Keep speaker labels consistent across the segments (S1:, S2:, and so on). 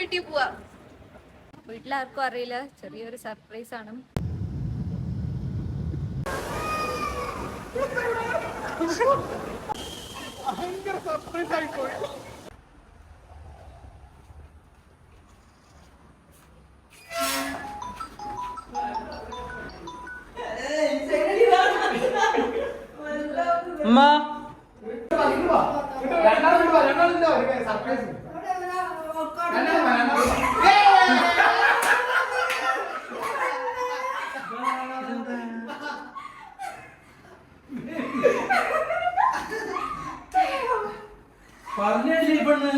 S1: വീട്ടിൽ പോവാ. വീട്ടിലാർക്കും അറിയില്ല. ചെറിയൊരു സർപ്രൈസ് ആണ്.
S2: ഭയങ്കര സർപ്രൈസ് ആയിപ്പോയി.
S3: അമ്മ
S2: സർപ്രൈസ്
S3: പറഞ്ഞല്ലേ പെണ്ണ്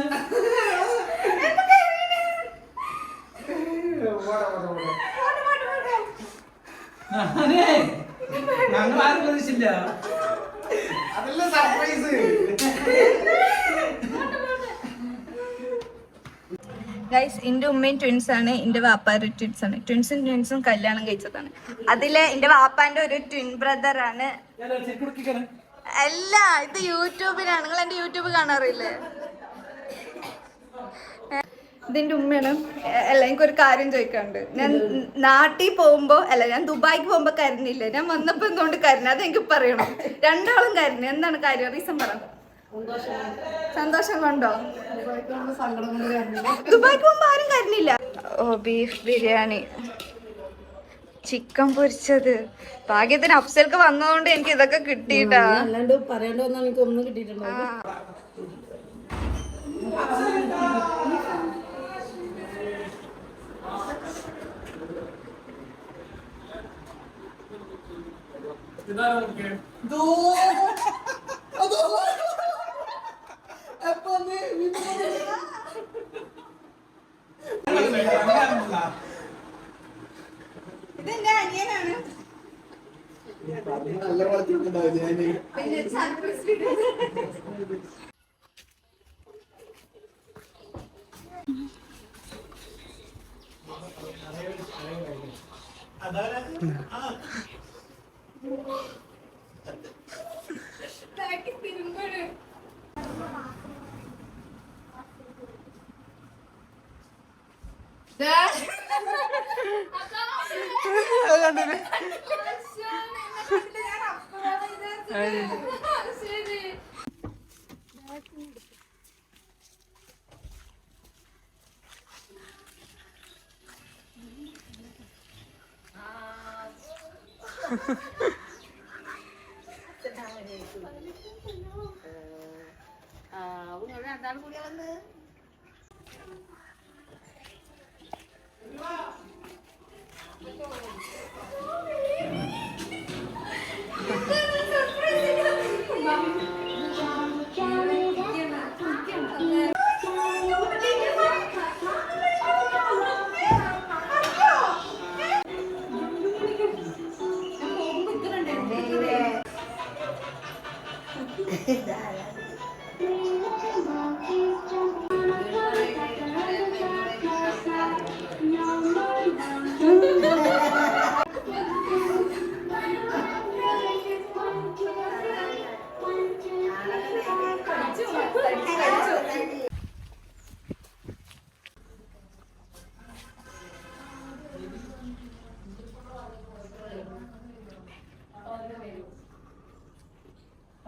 S3: ഞങ്ങൾ ആരും പ്രതീക്ഷില്ല
S2: അതല്ല സർപ്രൈസ്
S1: ഗൈസ് എന്റെ ഉമ്മയും ട്വിൻസ് ആണ് എന്റെ വാപ്പാരും ട്വിൻസ് ആണ്. ട്വിൻസും ട്വിൻസും കല്യാണം കഴിച്ചതാണ്. അതിൽ എന്റെ വാപ്പാന്റെ ഒരു ട്വിൻ ബ്രദർ ആണ്. അല്ല ഇത് യൂട്യൂബിലാണ്. നിങ്ങൾ എന്റെ യൂട്യൂബ് കാണാറില്ലേ? ഇതിന്റെ ഉമ്മയാണ്. അല്ല എനിക്കൊരു കാര്യം ചോദിക്കാണ്ട് ഞാൻ നാട്ടിൽ പോകുമ്പോ അല്ല ഞാൻ ദുബായിക്ക് പോകുമ്പോ കരഞ്ഞില്ല ഞാൻ വന്നപ്പോ എന്തുകൊണ്ട് കരഞ്ഞ അത് എനിക്ക് പറയണം. രണ്ടാളും കരഞ്ഞു എന്താണ് കാര്യം? റീസൺ പറ. സന്തോഷം. കൊണ്ടോ? ദുബായ്ക്ക് പോകുമ്പോ ആരും കരഞ്ഞില്ല. ഓ ബീഫ് ബിരിയാണി. ചിക്കൻ പൊരിച്ചത്. ഭാഗ്യത്തിന് അഫ്സൽക്ക് വന്നതുകൊണ്ട് എനിക്ക് ഇതൊക്കെ കിട്ടിയിട്ടാ.
S4: അല്ലാണ്ട് പറയേണ്ട ഒന്നും എനിക്ക് ഒന്നും കിട്ടിയിട്ടുണ്ടോ
S1: ആ. ഇതെന്റെ അനിയനാണ്.
S2: നല്ല വളർത്തിയിട്ടുണ്ടാവും ഞാന്
S1: പിന്നെ സർപ്രൈസ് വീഡിയോ Thank you.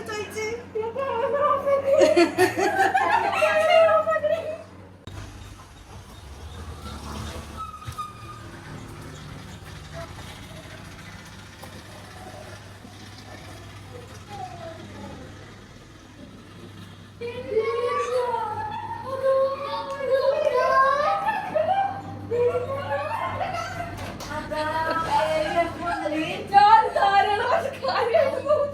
S1: ചോദിച്ച് ഞാൻ ധാരാളം കാര്യം നോക്കുന്നു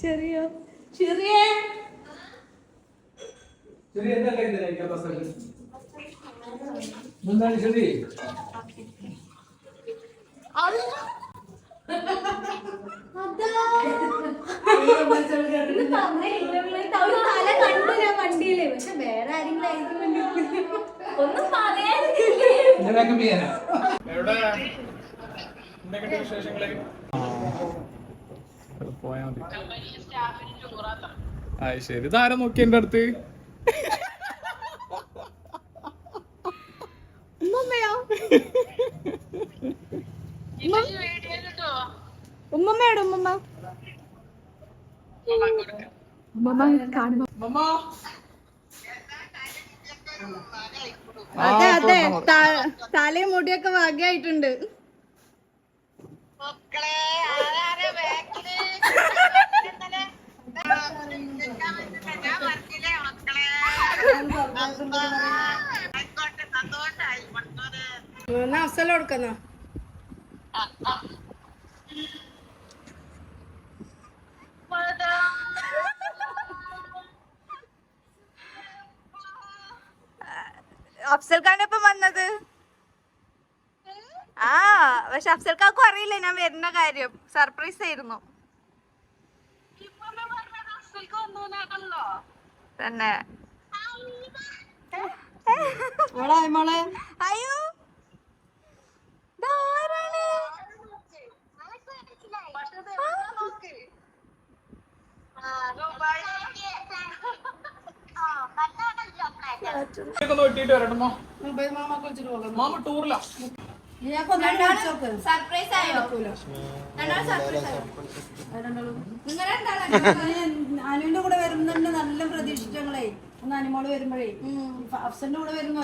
S1: ശരിയോ
S4: ചെറിയ.
S3: ശരി എന്താ കഴിക്കുന്നത് ബസ്സിൽ എന്താണ് ശരി
S5: വണ്ടിയില്ലേ പക്ഷെ വേറെ ആരെങ്കിലും ആയിരിക്കും ഒന്നും
S6: പോയാ മതി. ആ ശരി. ഇതാരാ നോക്കി എന്റെ അടുത്ത്?
S1: ഉമ്മമ്മയോ? ഉമ്മമ്മയുടെ ഉമ്മമ്മ? ഉമ്മമ്മ. കാണുമ്പോ അതെ അതെ. തലയും മുടിയൊക്കെ വകയായിട്ടുണ്ട്.
S4: എന്നാ അഫ്സല കൊടുക്കുന്ന?
S1: അഫ്സൽ ഖാൻ ഇപ്പം വന്നത്? ആ പക്ഷെ അഫ്സൽ ഖാക്കും അറിയില്ല ഞാൻ വരുന്ന കാര്യം. സർപ്രൈസ് ആയിരുന്നു. തന്നെ. അയ്യോ.
S4: മാമ
S6: ടൂറിലാ.
S1: സർപ്രൈസ് ആയോ? സർപ്രൈസ് ആയോ? നിങ്ങൾ രണ്ടാളും?
S4: അനുവിന്റെ കൂടെ വരുന്നുണ്ട് നല്ല പ്രതീക്ഷിച്ചങ്ങളെ ഒന്ന് അനുമോൾ വരുമ്പോഴേ. അഫ്സന്റെ കൂടെ വരുന്നു